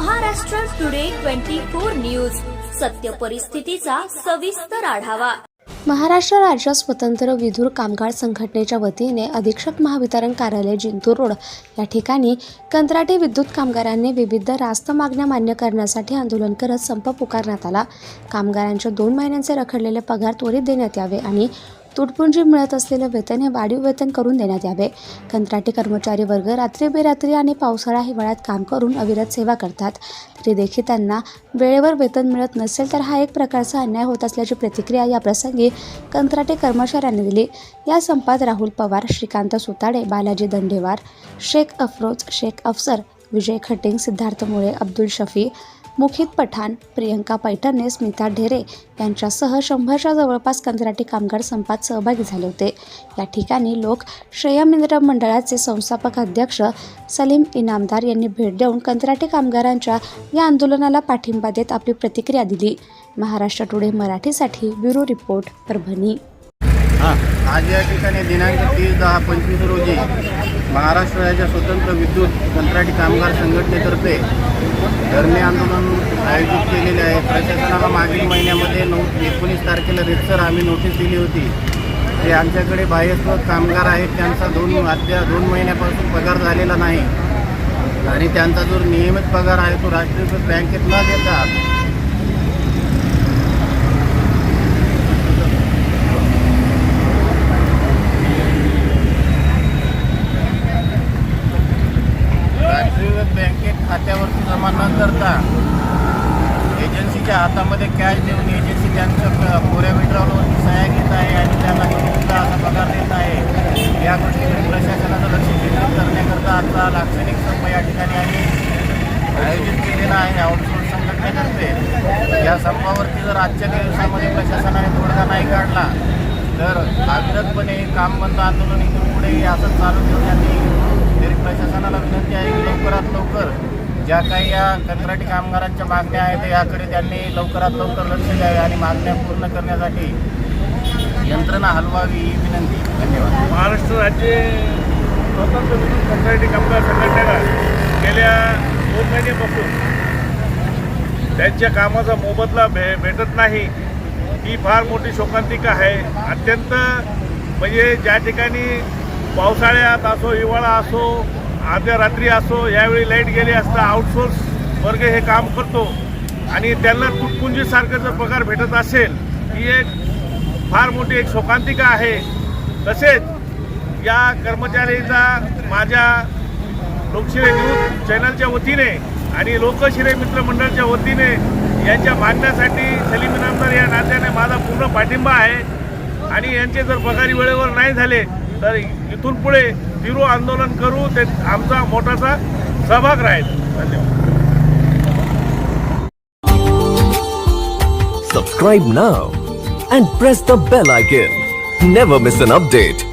Maharashtra today twenty four news सत्य परिस्थितीचा सविस्तर आढावा. महाराष्ट्र राज्य स्वतंत्र विधूर कामगार संघटनेच्या वतीने अधीक्षक महावितरण कार्यालय जिंतूर रोड या ठिकाणी कंत्राटी विद्युत कामगारांनी विविध रास्त मागण्या मान्य करण्यासाठी आंदोलन करत संप पुकारण्यात आला. कामगारांच्या दोन महिन्यांचे रखडलेले पगार त्वरित देण्यात यावे आणि तुटपुंजी मिळत असलेले वेतन हे वाढीव वेतन करून देण्यात यावे. कंत्राटी कर्मचारी वर्ग रात्री बेरात्री आणि पावसाळा हिवाळ्यात काम करून अविरत सेवा करतात. तरी देखील त्यांना वेळेवर वेतन मिळत नसेल तर हा एक प्रकारचा अन्याय होत असल्याची प्रतिक्रिया या प्रसंगी कंत्राटी कर्मचाऱ्यांनी दिली. या संपात राहुल पवार श्रीकांत सुताडे बालाजी दंडेवार शेख अफरोज शेख अफसर विजय खटिंग सिद्धार्थ मुळे अब्दुल शफी मुखित पठाण प्रियंका पैठणे स्मिता ढेरे यांच्यासह शंभरच्या जवळपास कंत्राटी कामगार संपात सहभागी झाले होते. या ठिकाणी लोक श्रेयमिंद्र मंडळाचे संस्थापक अध्यक्ष सलीम इनामदार यांनी भेट देऊन कंत्राटी कामगारांच्या या आंदोलनाला पाठिंबा देत आपली प्रतिक्रिया दिली. महाराष्ट्र टुडे मराठीसाठी ब्युरो रिपोर्ट परभणी. आज या ठिकाणी दिनांक तीस दहा पंचवीस रोजी महाराष्ट्र राज्य स्वतंत्र विद्युत कंत्राटी कामगार संघटनेतर्फे धरणे आंदोलन आयोजित केलेले आहे. प्रशासनाला मागील महिन्यामध्ये नऊ एकोणीस तारखेला रितसर आम्ही नोटीस दिली होती. जे आमच्याकडे बाह्यस्वत कामगार आहेत त्यांचा दोन अद्या दोन महिन्यापासून पगार झालेला नाही. आणि त्यांचा जो नियमित पगार आहे तो राष्ट्रीयकृत बँकेत न देता राष्ट्रीयकृत बँकेत खात्यावरती जमा न करता. एजन्सीच्या हातामध्ये कॅश देऊन एजन्सी त्यांच्या कोऱ्या विड्रॉलवरती सहाय्या घेत आहे आणि त्यांना निवृत्त असा पगार देत आहे. या गोष्टीकडे प्रशासनाचं लक्ष केंद्रित करण्याकरता आता लाक्षणिक संप या ठिकाणी आम्ही आयोजित केलेला आहे आउटसोर्स संघटनेतर्फे. या संपावरती जर आजच्या दिवसामध्ये प्रशासनाने तोडगा नाही काढला तर अविरतपणे काम बंद आंदोलन इथून पुढे असं चालू ठेवण्याची तरी प्रशासनाला विनंती आहे की लवकरात लवकर ज्या काही या कंत्राटी कामगारांच्या मागण्या आहेत याकडे त्यांनी लवकरात लवकर लक्ष द्यावे आणि मागण्या पूर्ण करण्यासाठी यंत्रणा हलवावी ही विनंती. धन्यवाद. महाराष्ट्र राज्य स्वतंत्र कंत्राटी कामगार संघटनेला गेल्या दोन महिन्यापासून त्यांच्या कामाचा मोबदला भे भेटत नाही. ही फार मोठी शोकांतिका आहे. अत्यंत म्हणजे ज्या ठिकाणी पावसाळ्यात असो हिवाळा असो अर्ध्या रात्री असो यावेळी लाइट गेली असता आउटसोर्स वर्ग हे काम करतो. आणि त्यांना तुटपुंजीसारखं जर पगार भेटत असेल ही एक फार मोठी एक शोकांतिका आहे. तसेच या कर्मचाऱ्यांचा माझ्या लोकशिरे न्यूज चॅनलच्या वतीने आणि लोकशिरे मित्रमंडळच्या वतीने यांच्या मागण्यासाठी सलीम इनामदार या नात्याने माझा पूर्ण पाठिंबा आहे. आणि यांचे जर पगारी वेळेवर नाही झाले तर इथून पुढे धीरू आंदोलन करू ते आमचा मोठासा सहभाग राहील. धन्यवाद. सबस्क्राईब ना and press the bell I game never miss an update